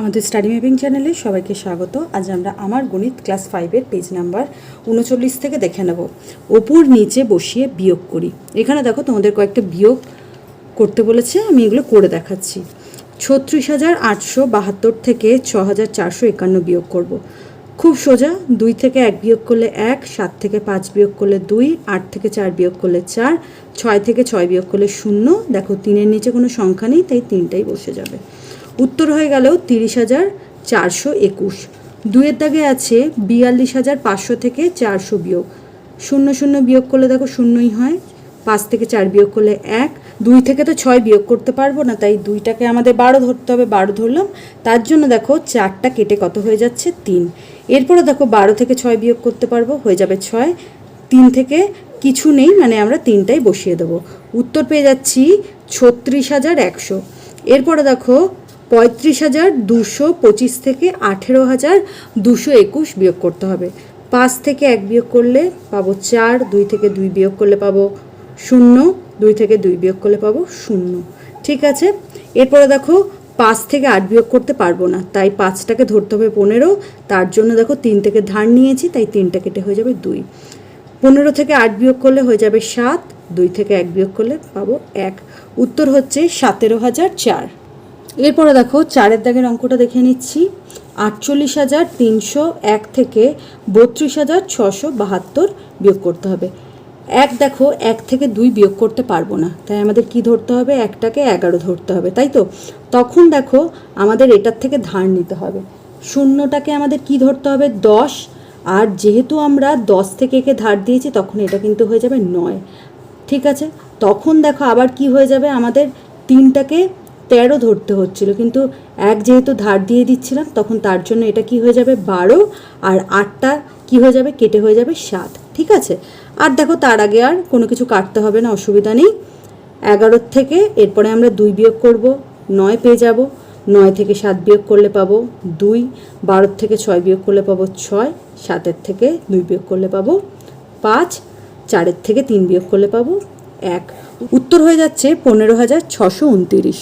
আমাদের study mapping চ্যানেলে সবাইকে স্বাগত। আজ আমরা আমার গণিত ক্লাস ফাইভের পেজ নাম্বার উনচল্লিশ থেকে দেখে নেব। ওপর নিচে বসিয়ে বিয়োগ করি। এখানে দেখো তোমাদের কয়েকটা বিয়োগ করতে বলেছে, আমি এগুলো করে দেখাচ্ছি। ছত্রিশ হাজার আটশো বাহাত্তর থেকে ছ হাজার চারশো একান্ন বিয়োগ করব। খুব সোজা, দুই থেকে এক বিয়োগ করলে এক, সাত থেকে পাঁচ বিয়োগ করলে দুই, আট থেকে চার বিয়োগ করলে চার, ছয় থেকে ছয় বিয়োগ করলে শূন্য। দেখো তিনের নিচে কোনো সংখ্যা নেই, তাই তিনটাই বসে যাবে। উত্তর হয়ে গেল তিরিশ হাজার চারশো একুশ। দুয়ের দাগে আছে বিয়াল্লিশ হাজার পাঁচশো থেকে চারশো বিয়োগ। শূন্য শূন্য বিয়োগ করলে দেখো শূন্যই হয়। পাঁচ থেকে চার বিয়োগ করলে এক। দুই থেকে তো ছয় বিয়োগ করতে পারব না, তাই দুইটাকে আমাদের বারো ধরতে হবে, বারো ধরলাম। তার জন্য দেখো চারটা কেটে কত হয়ে যাচ্ছে? তিন। এরপরে দেখো বারো থেকে ছয় বিয়োগ করতে পারব, হয়ে যাবে ছয়। তিন থেকে কিছু নেই মানে আমরা তিনটাই বসিয়ে দেবো। উত্তর পেয়ে যাচ্ছি ছত্রিশ হাজার একশো। এরপরে দেখো পঁয়ত্রিশ হাজার দুশো পঁচিশ থেকে আঠেরো হাজার দুশো একুশ বিয়োগ করতে হবে। পাঁচ থেকে এক বিয়োগ করলে পাবো চার, দুই থেকে দুই বিয়োগ করলে পাবো শূন্য, দুই থেকে দুই বিয়োগ করলে পাবো শূন্য। ঠিক আছে? এরপরে দেখো, পাঁচ থেকে আট বিয়োগ করতে পারব না, তাই পাঁচটাকে ধরতে হবে পনেরো, তার জন্য দেখো তিন থেকে ধার নিয়েছি, তাই তিনটা কেটে হয়ে যাবে দুই। পনেরো থেকে আট বিয়োগ করলে হয়ে যাবে সাত, দুই থেকে এক বিয়োগ করলে পাবো এক। উত্তর হচ্ছে সতেরো হাজার চার। এরপরে দেখো, চারের দাগের অঙ্কটা দেখে নিচ্ছি। আটচল্লিশ হাজার তিনশো এক থেকে বত্রিশ হাজার ছশো বাহাত্তর বিয়োগ করতে হবে। এক দেখো, এক থেকে দুই বিয়োগ করতে পারব না। তাই আমাদের কি ধরতে হবে? একটাকে এগারো ধরতে হবে, তাই তো? তখন দেখো, আমাদের এটার থেকে ধার নিতে হবে। শূন্যটাকে আমাদের কি ধরতে হবে? দশ। আর যেহেতু আমরা দশ থেকে একে ধার দিয়েছি, তখন এটা কিন্তু হয়ে যাবে নয়। ঠিক আছে? তখন দেখো আবার কি হয়ে যাবে? আমাদের তিনটাকে তেরো ধরতে হচ্ছিল, কিন্তু এক যেহেতু ধার দিয়ে দিচ্ছিলাম, তখন তার জন্য এটা কি হয়ে যাবে? বারো আর আটটা কি হয়ে যাবে? কেটে হয়ে যাবে সাত, ঠিক আছে? আর দেখো, তার আগে আর কোনো কিছু কাটতে হবে না, অসুবিধা নেই। এগারোর থেকে এরপরে আমরা দুই বিয়োগ করব, নয় পেয়ে যাব। নয় থেকে সাত বিয়োগ করলে পাবো দুই বারোর থেকে ছয় বিয়োগ করলে পাবো ছয়, সাতের থেকে দুই বিয়োগ করলে পাবো পাঁচ, চারের থেকে তিন বিয়োগ করলে পাবো এক। উত্তর হয়ে যাচ্ছে পনেরো হাজার ছশো উনতিরিশ।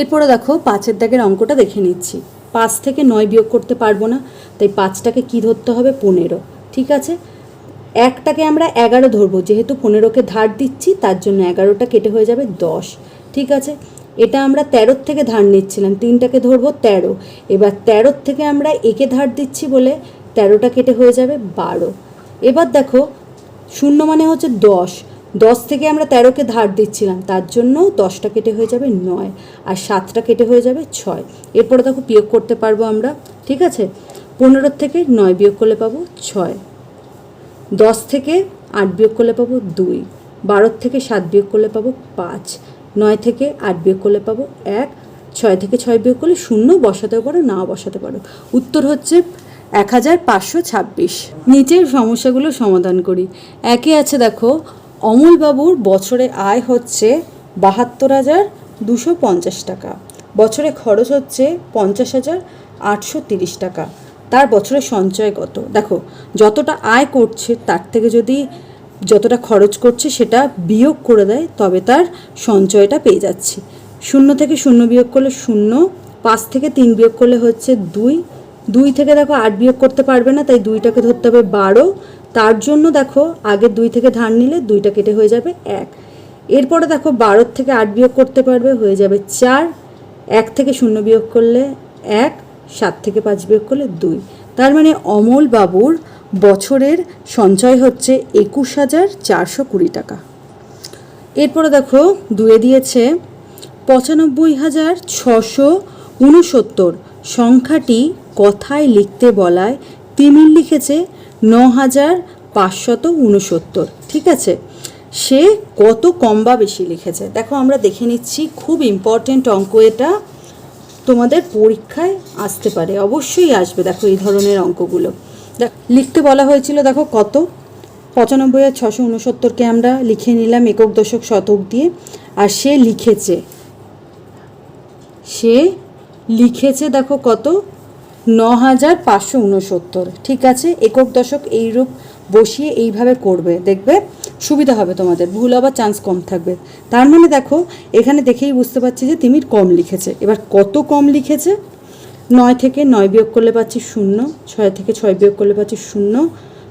এরপরে দেখো পাঁচের দাগের অঙ্কটা দেখে নিচ্ছি। পাঁচ থেকে নয় বিয়োগ করতে পারব না, তাই পাঁচটাকে কি ধরতে হবে? পনেরো। ঠিক আছে? একটাকে আমরা এগারো ধরবো, যেহেতু পনেরোকে ধার দিচ্ছি, তার জন্য এগারোটা কেটে হয়ে যাবে দশ। ঠিক আছে? এটা আমরা তেরোর থেকে ধার নিচ্ছিলাম, তিনটাকে ধরবো তেরো। এবার তেরোর থেকে আমরা একে ধার দিচ্ছি বলে তেরোটা কেটে হয়ে যাবে বারো। এবার দেখো, শূন্য মানে হচ্ছে দশ। দশ থেকে আমরা তেরোকে ধার দিচ্ছিলাম, তার জন্য দশটা কেটে হয়ে যাবে নয় আর সাতটা কেটে হয়ে যাবে ছয়। এরপরে দেখো বিয়োগ করতে পারব আমরা, ঠিক আছে? পনেরোর থেকে নয় বিয়োগ করলে পাবো ছয়। দশ থেকে আট বিয়োগ করলে পাবো দুই। বারোর থেকে সাত বিয়োগ করলে পাবো পাঁচ। নয় থেকে আট বিয়োগ করলে পাবো এক। ছয় থেকে ছয় বিয়োগ করলে শূন্য বসাতে পারো না বসাতে পারো। উত্তর হচ্ছে এক হাজার পাঁচশো ছাব্বিশ। নিচের সমস্যাগুলো সমাধান করি। একে আছে দেখো অমলবাবুর বছরে আয় হচ্ছে বাহাত্তর হাজার দুশো পঞ্চাশ টাকা। বছরে খরচ হচ্ছে পঞ্চাশ হাজার আটশো তিরিশ টাকা। তার বছরে সঞ্চয় কত? দেখো, যতটা আয় করছে, তার থেকে যদি যতটা খরচ করছে, সেটা বিয়োগ করে দেয়, তবে তার সঞ্চয়টা পেয়ে যাচ্ছি। শূন্য থেকে শূন্য বিয়োগ করলে শূন্য, পাঁচ থেকে তিন বিয়োগ করলে হচ্ছে দুই। দুই থেকে দেখো আট বিয়োগ করতে পারবে না, তাই দুইটাকে ধরতে হবে বারো। তার জন্য দেখো, আগে দুই থেকে ধার নিলে দুইটা কেটে হয়ে যাবে এক। এরপরে দেখো, বারোর থেকে আট বিয়োগ করতে পারবে, হয়ে যাবে চার। এক থেকে শূন্য বিয়োগ করলে এক, সাত থেকে পাঁচ বিয়োগ করলে দুই। তার মানে অমল বাবুর বছরের সঞ্চয় হচ্ছে একুশ হাজার চারশো কুড়ি টাকা। এরপরে দেখো, দুয়ে দিয়েছে পঁচানব্বই হাজার ছশো উনসত্তর। সংখ্যাটি কথায় লিখতে বলায় তিমির লিখেছে ন হাজার পাঁচশত উনসত্তর ঠিক আছে? সে কত কম বা বেশি লিখেছে? দেখো, আমরা দেখে নিচ্ছি, খুব ইম্পর্টেন্ট অঙ্ক এটা। তোমাদের পরীক্ষায় আসতে পারে, অবশ্যই আসবে। দেখো, এই ধরনের অঙ্কগুলো। দেখ, লিখতে বলা হয়েছিল, দেখো, কত? পঁচানব্বই আর ছশো উনসত্তরকে আমরা লিখে নিলাম একক, দশক, শতক দিয়ে। আর সে লিখেছে সে লিখেছে, দেখো, কত? ন হাজার পাঁচশো উনসত্তর ঠিক আছে? একক দশক এইরূপ বসিয়ে এইভাবে করবে। দেখবে? সুবিধা হবে তোমাদের। ভুল হবার চান্স কম থাকবে। তার মানে দেখো, এখানে দেখেই বুঝতে পারছি যে তিমির কম লিখেছে। এবার কত কম লিখেছে? নয় থেকে নয় বিয়োগ করলে পাচ্ছি শূন্য, ছয় থেকে ছয় বিয়োগ করলে পাচ্ছি শূন্য,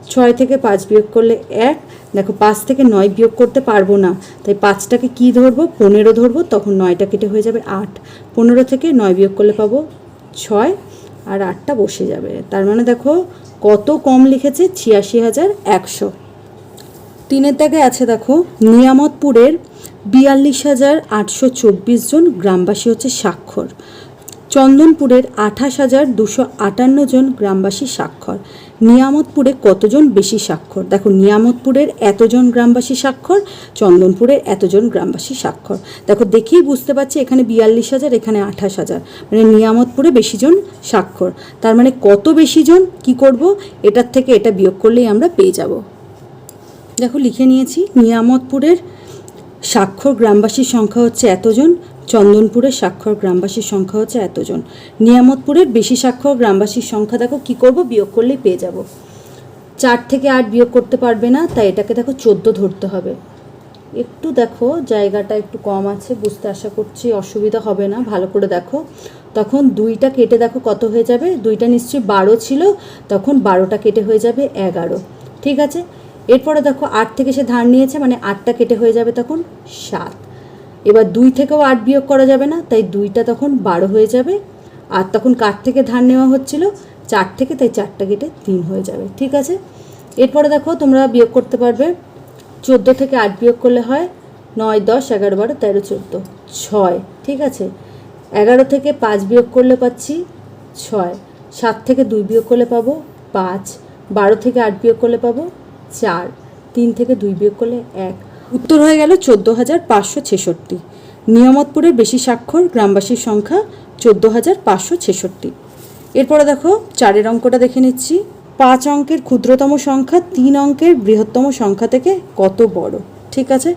ছয় থেকে পাঁচ বিয়োগ করলে এক। দেখো, পাঁচ থেকে নয় বিয়োগ করতে পারব না। তাই পাঁচটাকে কি ধরবো? পনেরো ধরবো, তখন নয়টা কেটে হয়ে যাবে আট। পনেরো থেকে নয় বিয়োগ করলে পাবো ছয় আর আটটা বসে যাবে। তার মানে দেখো কত কম লিখেছে? ছিয়াশি হাজার একশো। তিনের দাগে আছে দেখো, নিয়ামতপুরের বিয়াল্লিশ হাজার আটশো চব্বিশ জন গ্রামবাসী হচ্ছে স্বাক্ষর। চন্দনপুরের আঠাশ হাজার দুশো আটান্ন জন গ্রামবাসী স্বাক্ষর। নিয়ামতপুরে কতজন বেশি স্বাক্ষর? দেখো, নিয়ামতপুরের এতজন গ্রামবাসী স্বাক্ষর, চন্দনপুরের এতজন গ্রামবাসী স্বাক্ষর। দেখো, দেখেই বুঝতে পারছি এখানে বিয়াল্লিশ হাজার, এখানে আঠাশ হাজার। মানে নিয়ামতপুরে বেশি জন স্বাক্ষর। তার মানে কত বেশি জন কি করব? এটার থেকে এটা বিয়োগ করলেই আমরা পেয়ে যাব। দেখো, লিখে নিয়েছি, নিয়ামতপুরের স্বাক্ষর গ্রামবাসীর সংখ্যা হচ্ছে এতজন। চন্দনপুরের স্বাক্ষর গ্রামবাসীর সংখ্যা হচ্ছে এতজন। নিয়ামতপুরের বেশি স্বাক্ষর গ্রামবাসীর সংখ্যা দেখো, কি করব? বিয়োগ করলেই পেয়ে যাব। চার থেকে আট বিয়োগ করতে পারবে না, তাই এটাকে দেখো চোদ্দ ধরতে হবে। একটু দেখো, জায়গাটা একটু কম আছে, বুঝতে আশা করছি অসুবিধা হবে না, ভালো করে দেখো। তখন দুইটা কেটে দেখো কত হয়ে যাবে? দুইটা নিশ্চয়ই বারো ছিল, তখন বারোটা কেটে হয়ে যাবে এগারো। ঠিক আছে? এরপরে দেখো আট থেকে সে ধার নিয়েছে মানে আটটা কেটে হয়ে যাবে তখন সাত। এবার দুই থেকেও আট বিয়োগ করা যাবে না, তাই দুইটা তখন বারো হয়ে যাবে। আর তখন কাঠ থেকে ধান নেওয়া হচ্ছিল? চার থেকে, তাই চারটা কেটে তিন হয়ে যাবে, ঠিক আছে? এরপরে দেখো, তোমরা বিয়োগ করতে পারবে। চোদ্দ থেকে আট বিয়োগ করলে হয় নয়, দশ, এগারো, বারো, তেরো, চোদ্দ, ছয়, ঠিক আছে? এগারো থেকে পাঁচ বিয়োগ করলে পাচ্ছি ছয়, সাত থেকে দুই বিয়োগ করলে পাবো পাঁচ, বারো থেকে আট বিয়োগ করলে পাবো চার, তিন থেকে দুই বিয়োগ করলে এক উত্তর হয়ে গেল চোদ্দ হাজার পাঁচশো ছেষট্টি। নিয়ামতপুরের বেশি স্বাক্ষর, গ্রামবাসীর সংখ্যা চোদ্দ হাজার পাঁচশো ছেষট্টি। এরপরে দেখো, চারের অঙ্কটা দেখে নিচ্ছি। পাঁচ অঙ্কের ক্ষুদ্রতম সংখ্যা, তিন অঙ্কের বৃহত্তম সংখ্যা থেকে কত বড়? ঠিক আছে?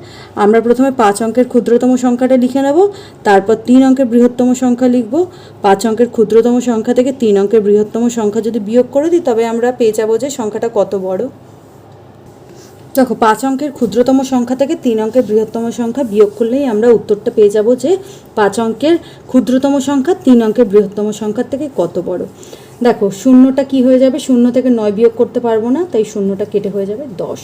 আমরা প্রথমে পাঁচ অঙ্কের ক্ষুদ্রতম সংখ্যাটা লিখে নেব, তারপর তিন অঙ্কের বৃহত্তম সংখ্যা লিখব। পাঁচ অঙ্কের ক্ষুদ্রতম সংখ্যা থেকে তিন অঙ্কের বৃহত্তম সংখ্যা যদি বিয়োগ করে দিই, তবে আমরা পেয়ে যাব যে সংখ্যাটা কত বড়? দেখো, পাঁচ অঙ্কের ক্ষুদ্রতম সংখ্যা থেকে তিন অঙ্কের বৃহত্তম সংখ্যা বিয়োগ করলেই আমরা উত্তরটা পেয়ে যাব যে পাঁচ অঙ্কের ক্ষুদ্রতম সংখ্যা, তিন অঙ্কের বৃহত্তম সংখ্যা থেকে কত বড়। দেখো, শূন্যটা কি হয়ে যাবে? শূন্য থেকে নয় বিয়োগ করতে পারব না, তাই শূন্যটা কেটে হয়ে যাবে দশ।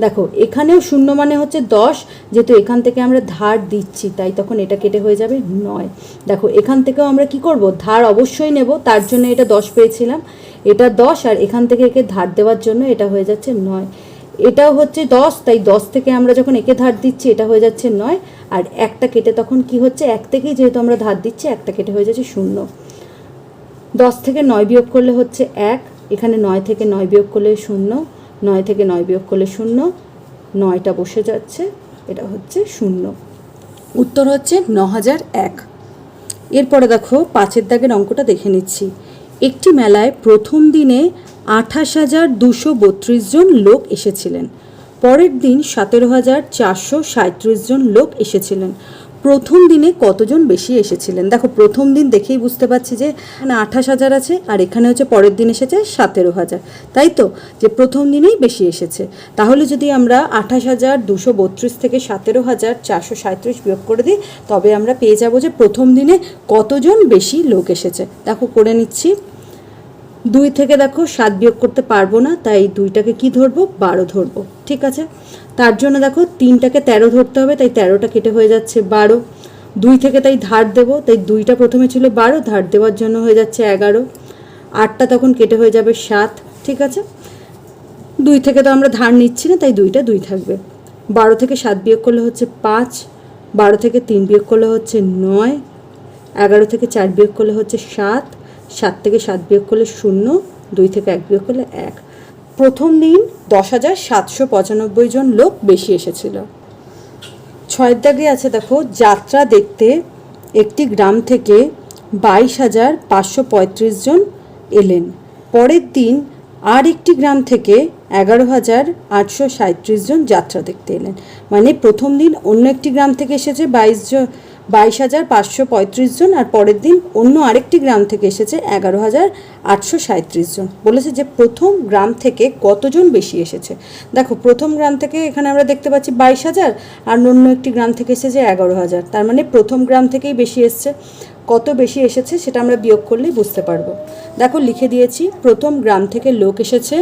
দেখো, এখানেও শূন্য মানে হচ্ছে দশ, যেহেতু এখান থেকে আমরা ধার দিচ্ছি, তাই তখন এটা কেটে হয়ে যাবে নয়। দেখো, এখান থেকেও আমরা কি করব? ধার অবশ্যই নেব, তার জন্য এটা দশ পেয়েছিলাম। এটা দশ, আর এখান থেকে একে ধার দেওয়ার জন্য এটা হয়ে যাচ্ছে নয়। এটাও হচ্ছে দশ, তাই দশ থেকে আমরা যখন একে ধার দিচ্ছি, এটা হয়ে যাচ্ছে নয়। আর একটা কেটে তখন কি হচ্ছে? এক থেকেই যেহেতু আমরা ধার দিচ্ছি, একটা কেটে হয়ে যাচ্ছে শূন্য। দশ থেকে নয় বিয়োগ করলে হচ্ছে এক, এখানে নয় থেকে নয় বিয়োগ করলে শূন্য, নয় থেকে নয় বিয়োগ করলে শূন্য, নয়টা বসে যাচ্ছে, এটা হচ্ছে শূন্য। উত্তর হচ্ছে ন হাজার এক। এরপরে দেখো, পাঁচের দাগের অঙ্কটা দেখে নিচ্ছি। একটি মেলায় প্রথম দিনে আঠাশ হাজার দুশো বত্রিশ জন লোক এসেছিলেন। পরের দিন সতেরো হাজার চারশো সাঁত্রিশ জন লোক এসেছিলেন। প্রথম দিনে কতজন বেশি এসেছিলেন? দেখো, প্রথম দিন দেখেই বুঝতে পারছি যে এখানে আঠাশ হাজার আছে আর এখানে হচ্ছে পরের দিন এসেছে সতেরো হাজার। তাই তো? যে প্রথম দিনেই বেশি এসেছে। তাহলে যদি আমরা আঠাশ হাজার দুশো বত্রিশ থেকে সতেরো হাজার চারশো সাঁত্রিশ বিয়োগ করে দিই, তবে আমরা পেয়ে যাব যে প্রথম দিনে কতজন বেশি লোক এসেছে। দেখো, করে নিচ্ছি। দুই থেকে দেখো সাত বিয়োগ করতে পারব না, তাই দুইটাকে কি ধরবো? বারো ধরবো, ঠিক আছে? তার জন্য দেখো তিনটাকে তেরো ধরতে হবে, তাই তেরোটা কেটে হয়ে যাচ্ছে বারো। দুই থেকে তাই ধার দেবো, তাই দুইটা প্রথমে ছিল বারো, ধার দেওয়ার জন্য হয়ে যাচ্ছে এগারো। আটটা তখন কেটে হয়ে যাবে সাত, ঠিক আছে? দুই থেকে তো আমরা ধার নিচ্ছি না, তাই দুইটা দুই থাকবে। বারো থেকে সাত বিয়োগ করলে হচ্ছে পাঁচ, বারো থেকে তিন বিয়োগ করলে হচ্ছে নয়, এগারো থেকে চার বিয়োগ করলে হচ্ছে সাত সাত থেকে সাত বিয়োগ করলে শূন্য, দুই থেকে এক বিয়োগ করলে এক। প্রথম দিন দশ হাজার সাতশো পঁচানব্বই জন লোক বেশি এসেছিল। ছয়ের দাগে আছে দেখো, যাত্রা দেখতে একটি গ্রাম থেকে বাইশ হাজার পাঁচশো পঁয়ত্রিশ জন এলেন। পরের দিন আর একটি গ্রাম থেকে এগারো হাজার আটশো সাঁত্রিশ জন যাত্রা দেখতে এলেন। মানে প্রথম দিন অন্য একটি গ্রাম থেকে এসেছে বাইশ জন বাইশ হাজার পাঁচশো পঁয়ত্রিশ জন আর পরের দিন অন্য আরেকটি গ্রাম থেকে এসেছে এগারো হাজার আটশো সাঁত্রিশ জন। বলেছে যে প্রথম গ্রাম থেকে কতজন বেশি এসেছে? দেখো, প্রথম গ্রাম থেকে এখানে আমরা দেখতে পাচ্ছি বাইশ হাজার আর অন্য একটি গ্রাম থেকে এসেছে এগারো হাজার। তার মানে প্রথম গ্রাম থেকেই বেশি এসছে। কত বেশি এসেছে সেটা আমরা বিয়োগ করলেই বুঝতে পারব। দেখো, লিখে দিয়েছি, প্রথম গ্রাম থেকে লোক এসেছে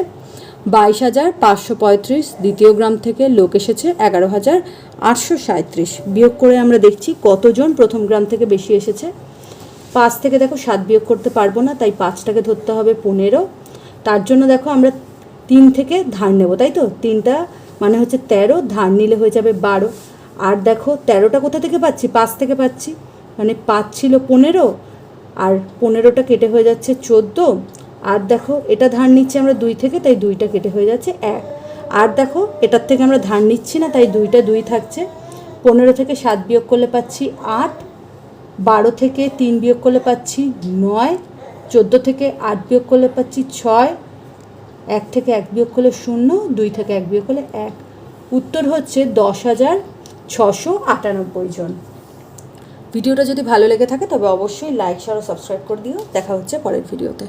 বাইশ হাজার পাঁচশো পঁয়ত্রিশ দ্বিতীয় গ্রাম থেকে লোক এসেছে এগারো হাজার আটশো সাঁত্রিশ বিয়োগ করে আমরা দেখছি কতজন প্রথম গ্রাম থেকে বেশি এসেছে। পাঁচ থেকে দেখো, সাত বিয়োগ করতে পারব না, তাই পাঁচটাকে ধরতে হবে পনেরো। তার জন্য দেখো, আমরা তিন থেকে ধার নেব, তাই তো? তিনটা মানে হচ্ছে তেরো, ধার নিলে হয়ে যাবে বারো। আর দেখো, তেরোটা কোথা থেকে পাচ্ছি? পাঁচ থেকে পাচ্ছি। মানে পাঁচ ছিল পনেরো, আর পনেরোটা কেটে হয়ে যাচ্ছে চোদ্দ। আর দেখো, এটা ধার নিচ্ছি আমরা দুই থেকে, তাই দুইটা কেটে হয়ে যাচ্ছে এক। আর দেখো, এটার থেকে আমরা ধার নিচ্ছি না, তাই দুইটা দুই থাকছে। পনেরো থেকে সাত বিয়োগ করলে পাচ্ছি আট, বারো থেকে তিন বিয়োগ করলে পাচ্ছি নয়, চোদ্দ থেকে আট বিয়োগ করলে পাচ্ছি ছয়, এক থেকে এক বিয়োগ করলে শূন্য, দুই থেকে এক বিয়োগ করলে এক। উত্তর হচ্ছে দশ হাজার ছশো আটানব্বই জন। ভিডিওটা যদি ভালো লেগে থাকে, তবে অবশ্যই লাইক শেয়ার ও সাবস্ক্রাইব করে দিও। দেখা হচ্ছে পরের ভিডিওতে।